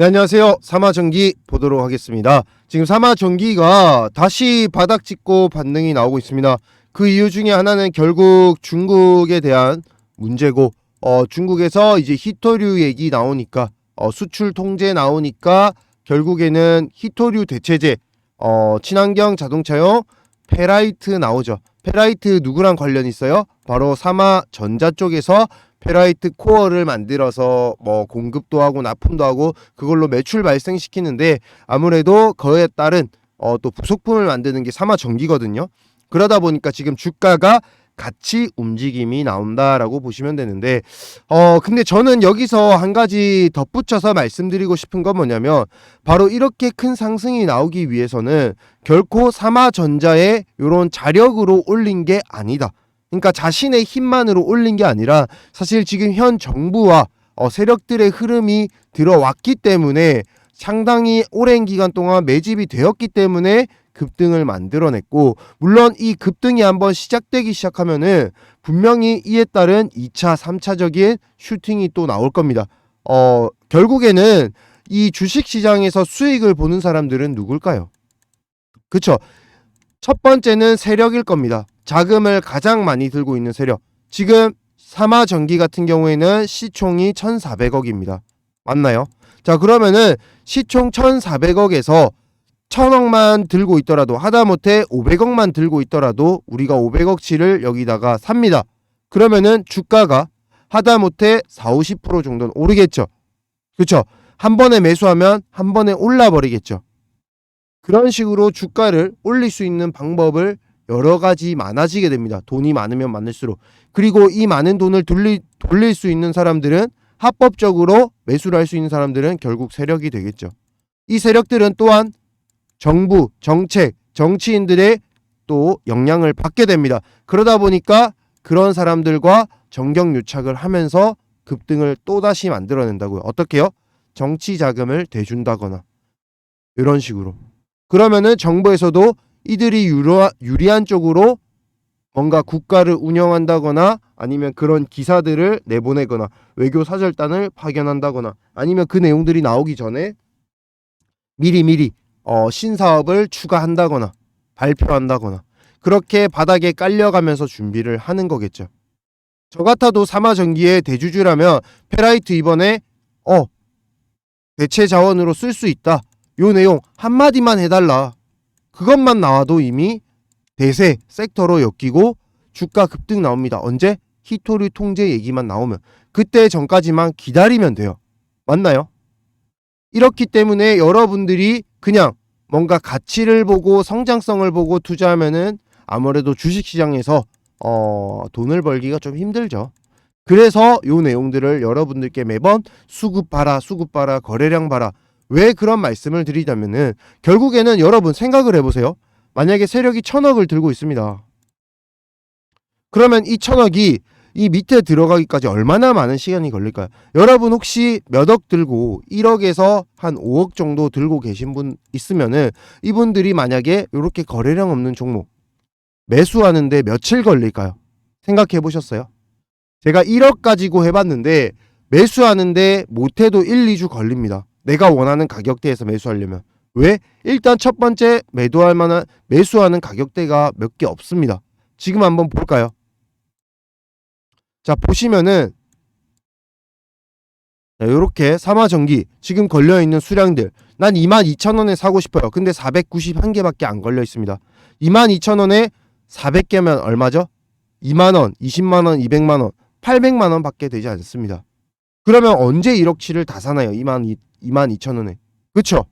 네, 안녕하세요. 사마전기 보도록 하겠습니다. 지금 사마전기가 다시 바닥 찍고 반등이 나오고 있습니다. 그 이유 중에 하나는 결국 중국에 대한 문제고, 어, 중국에서 이제 히토류 얘기 나오니까, 어, 수출 통제 나오니까 결국에는 히토류 대체제, 어, 친환경 자동차용 페라이트 나오죠. 페라이트 누구랑 관련 있어요? 바로 사마 전자 쪽에서 페라이트 코어를 만들어서 뭐 공급도 하고 납품도 하고 그걸로 매출 발생시키는데 아무래도 그에 따른 어 또 부속품을 만드는 게 사마 전기거든요. 그러다 보니까 지금 주가가 같이 움직임이 나온다라고 보시면 되는데 어 근데 저는 여기서 한 가지 덧붙여서 말씀드리고 싶은 건 뭐냐면 바로 이렇게 큰 상승이 나오기 위해서는 결코 사마전자의 요런 자력으로 올린 게 아니다. 그러니까 자신의 힘만으로 올린 게 아니라 사실 지금 현 정부와 어, 세력들의 흐름이 들어왔기 때문에 상당히 오랜 기간 동안 매집이 되었기 때문에 급등을 만들어냈고 물론 이 급등이 한번 시작되기 시작하면은 분명히 이에 따른 2차, 3차적인 슈팅이 또 나올 겁니다. 어, 결국에는 이 주식 시장에서 수익을 보는 사람들은 누굴까요? 그쵸? 첫 번째는 세력일 겁니다. 자금을 가장 많이 들고 있는 세력. 지금 사마전기 같은 경우에는 시총이 1,400억입니다. 맞나요? 자, 그러면은 시총 1,400억에서 1,000억만 들고 있더라도 하다못해 500억만 들고 있더라도 우리가 500억치를 여기다가 삽니다. 그러면은 주가가 하다못해 4, 50% 정도는 오르겠죠. 그렇죠? 한 번에 매수하면 한 번에 올라 버리겠죠. 그런 식으로 주가를 올릴 수 있는 방법을 여러 가지 많아지게 됩니다. 돈이 많으면 많을수록. 그리고 이 많은 돈을 돌리, 돌릴 수 있는 사람들은 합법적으로 매수를 할 수 있는 사람들은 결국 세력이 되겠죠. 이 세력들은 또한 정부, 정책, 정치인들의 또 영향을 받게 됩니다. 그러다 보니까 그런 사람들과 정경 유착을 하면서 급등을 또다시 만들어낸다고요. 어떻게요? 정치 자금을 대준다거나 이런 식으로. 그러면은 정부에서도 이들이 유로, 유리한 쪽으로 뭔가 국가를 운영한다거나 아니면 그런 기사들을 내보내거나 외교 사절단을 파견한다거나 아니면 그 내용들이 나오기 전에 미리미리 어, 신사업을 추가한다거나 발표한다거나 그렇게 바닥에 깔려가면서 준비를 하는 거겠죠. 저 같아도 사마전기의 대주주라면 페라이트 이번에 어 대체 자원으로 쓸 수 있다. 요 내용 한마디만 해달라. 그것만 나와도 이미 대세 섹터로 엮이고 주가 급등 나옵니다. 언제? 히토리 통제 얘기만 나오면 그때 전까지만 기다리면 돼요. 맞나요? 이렇기 때문에 여러분들이 그냥 뭔가 가치를 보고 성장성을 보고 투자하면은 아무래도 주식 시장에서 어, 돈을 벌기가 좀 힘들죠. 그래서 요 내용들을 여러분들께 매번 수급 봐라, 수급 봐라, 거래량 봐라. 왜 그런 말씀을 드리자면은 결국에는 여러분 생각을 해보세요. 만약에 세력이 천억을 들고 있습니다. 그러면 이 천억이 이 밑에 들어가기까지 얼마나 많은 시간이 걸릴까요? 여러분 혹시 몇 억 들고 1억에서 한 5억 정도 들고 계신 분 있으면은 이분들이 만약에 이렇게 거래량 없는 종목 매수하는데 며칠 걸릴까요? 생각해 보셨어요? 제가 1억 가지고 해봤는데 매수하는데 못해도 1, 2주 걸립니다. 내가 원하는 가격대에서 매수하려면. 왜? 일단 첫 번째 매도할 만한 매수하는 가격대가 몇 개 없습니다. 지금 한번 볼까요? 자, 보시면은 이렇게 사마전기 지금 걸려 있는 수량들 난 22,000원에 사고 싶어요. 근데 491개밖에 안 걸려 있습니다. 22,000원에 400개면 얼마죠? 2만 원, 20만 원, 200만 원, 800만 원 밖에 되지 않습니다. 그러면 언제 1억치를 다 사나요? 2만 2만 2천 원에. 그쵸?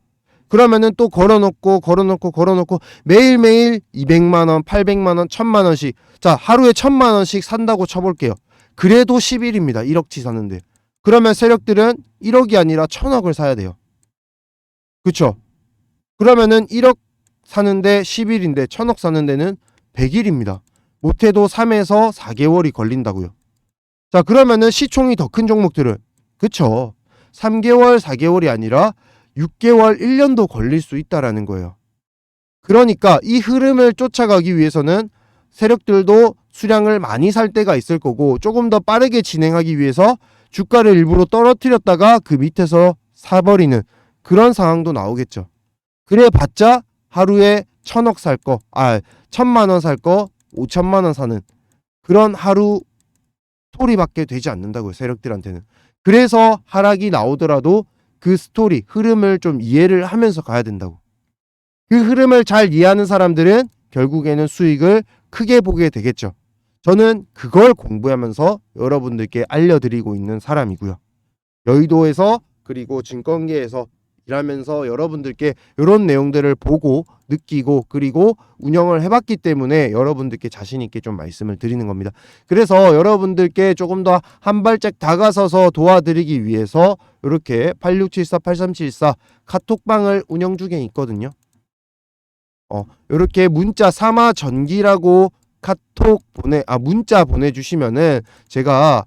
그러면은 또 걸어놓고 걸어놓고 걸어놓고 매일매일 200만 원, 800만 원, 1000만 원씩 자 하루에 1000만 원씩 산다고 쳐볼게요. 그래도 10일입니다. 1억치 사는데. 그러면 세력들은 1억이 아니라 1000억을 사야 돼요. 그쵸? 그러면은 1억 사는데 10일인데 1000억 사는 데는 100일입니다. 못해도 3에서 4개월이 걸린다고요. 자 그러면은 시총이 더 큰 종목들은 그쵸? 3개월, 4개월이 아니라 6개월, 1년도 걸릴 수 있다라는 거예요. 그러니까 이 흐름을 쫓아가기 위해서는 세력들도 수량을 많이 살 때가 있을 거고 조금 더 빠르게 진행하기 위해서 주가를 일부러 떨어뜨렸다가 그 밑에서 사버리는 그런 상황도 나오겠죠. 그래 봤자 하루에 천억 살 거, 아 천만 원 살 거, 오천만 원 사는 그런 하루 스토리밖에 되지 않는다고요. 세력들한테는. 그래서 하락이 나오더라도 그 스토리 흐름을 좀 이해를 하면서 가야 된다고. 그 흐름을 잘 이해하는 사람들은 결국에는 수익을 크게 보게 되겠죠. 저는 그걸 공부하면서 여러분들께 알려드리고 있는 사람이고요. 여의도에서 그리고 증권계에서 일하면서 여러분들께 이런 내용들을 보고 느끼고 그리고 운영을 해봤기 때문에 여러분들께 자신 있게 좀 말씀을 드리는 겁니다. 그래서 여러분들께 조금 더 한 발짝 다가서서 도와드리기 위해서 이렇게 8674 8374 카톡방을 운영 중에 있거든요. 어, 이렇게 문자 사마 전기라고 카톡 보내 아 문자 보내주시면은 제가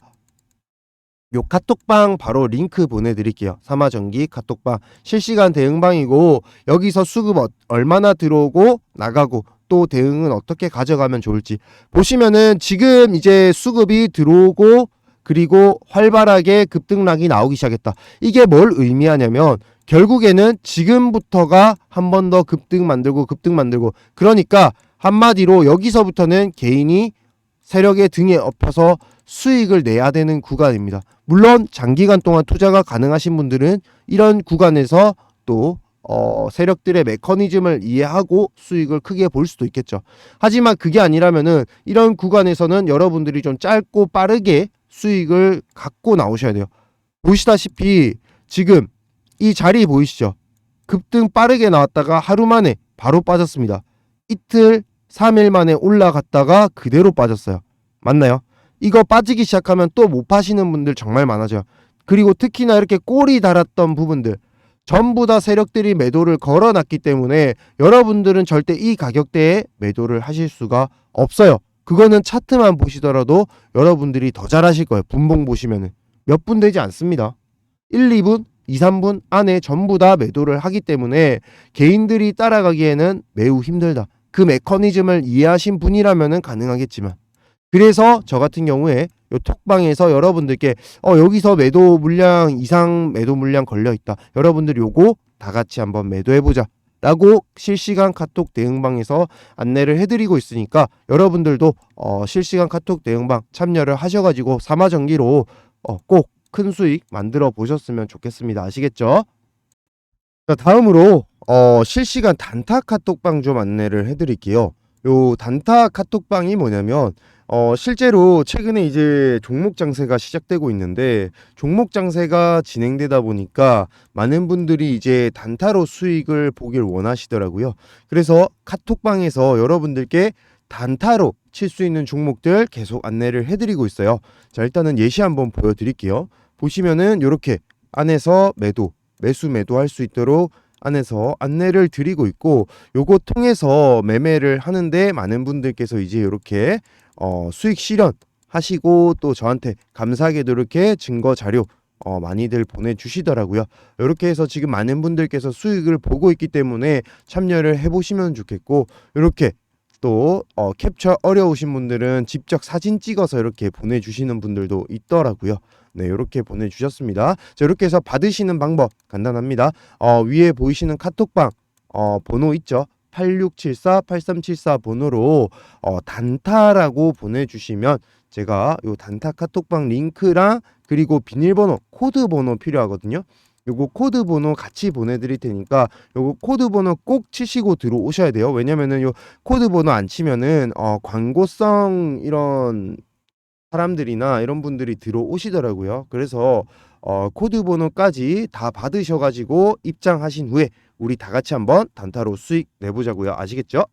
요 카톡방 바로 링크 보내드릴게요. 사마전기 카톡방 실시간 대응방이고 여기서 수급 어- 얼마나 들어오고 나가고 또 대응은 어떻게 가져가면 좋을지 보시면은 지금 이제 수급이 들어오고 그리고 활발하게 급등락이 나오기 시작했다. 이게 뭘 의미하냐면 결국에는 지금부터가 한 번 더 급등 만들고 급등 만들고 그러니까 한마디로 여기서부터는 개인이 세력의 등에 엎혀서 수익을 내야 되는 구간입니다. 물론 장기간 동안 투자가 가능하신 분들은 이런 구간에서 또 어, 세력들의 메커니즘을 이해하고 수익을 크게 볼 수도 있겠죠. 하지만 그게 아니라면은 이런 구간에서는 여러분들이 좀 짧고 빠르게 수익을 갖고 나오셔야 돼요. 보시다시피 지금 이 자리 보이시죠? 급등 빠르게 나왔다가 하루 만에 바로 빠졌습니다. 이틀, 3일 만에 올라갔다가 그대로 빠졌어요. 맞나요? 이거 빠지기 시작하면 또 못 파시는 분들 정말 많아져요. 그리고 특히나 이렇게 꼬리 달았던 부분들 전부 다 세력들이 매도를 걸어놨기 때문에 여러분들은 절대 이 가격대에 매도를 하실 수가 없어요. 그거는 차트만 보시더라도 여러분들이 더 잘하실 거예요. 분봉 보시면은 몇 분 되지 않습니다. 1, 2분, 2, 3분 안에 전부 다 매도를 하기 때문에 개인들이 따라가기에는 매우 힘들다. 그 메커니즘을 이해하신 분이라면은 가능하겠지만 그래서 저 같은 경우에 요 톡방에서 여러분들께 어 여기서 매도 물량 이상 매도 물량 걸려 있다. 여러분들 요거 다 같이 한번 매도해 보자. 라고 실시간 카톡 대응방에서 안내를 해드리고 있으니까 여러분들도 어, 실시간 카톡 대응방 참여를 하셔가지고 사마전기로 어, 꼭 큰 수익 만들어 보셨으면 좋겠습니다. 아시겠죠? 자, 다음으로 어, 실시간 단타 카톡방 좀 안내를 해드릴게요. 요 단타 카톡방이 뭐냐면 어, 실제로 최근에 이제 종목 장세가 시작되고 있는데 종목 장세가 진행되다 보니까 많은 분들이 이제 단타로 수익을 보길 원하시더라고요. 그래서 카톡방에서 여러분들께 단타로 칠 수 있는 종목들 계속 안내를 해드리고 있어요. 자, 일단은 예시 한번 보여드릴게요. 보시면은 이렇게 안에서 매도, 매수 매도할 수 있도록 안에서 안내를 드리고 있고 요거 통해서 매매를 하는데 많은 분들께서 이제 이렇게 어, 수익 실현 하시고 또 저한테 감사하게도 이렇게 증거 자료 어, 많이들 보내주시더라고요. 이렇게 해서 지금 많은 분들께서 수익을 보고 있기 때문에 참여를 해보시면 좋겠고 이렇게 또 어, 캡처 어려우신 분들은 직접 사진 찍어서 이렇게 보내주시는 분들도 있더라고요. 네, 이렇게 보내주셨습니다. 자, 이렇게 해서 받으시는 방법 간단합니다. 어, 위에 보이시는 카톡방 어, 번호 있죠? 8674 8374 번호로 어, 단타라고 보내주시면 제가 요 단타 카톡방 링크랑 그리고 비밀번호 코드 번호 필요하거든요. 요거 코드 번호 같이 보내드릴 테니까 요거 코드 번호 꼭 치시고 들어오셔야 돼요. 왜냐면은 요 코드 번호 안 치면은 어, 광고성 이런 사람들이나 이런 분들이 들어오시더라고요. 그래서 어, 코드 번호까지 다 받으셔가지고 입장하신 후에 우리 다 같이 한번 단타로 수익 내보자고요. 아시겠죠?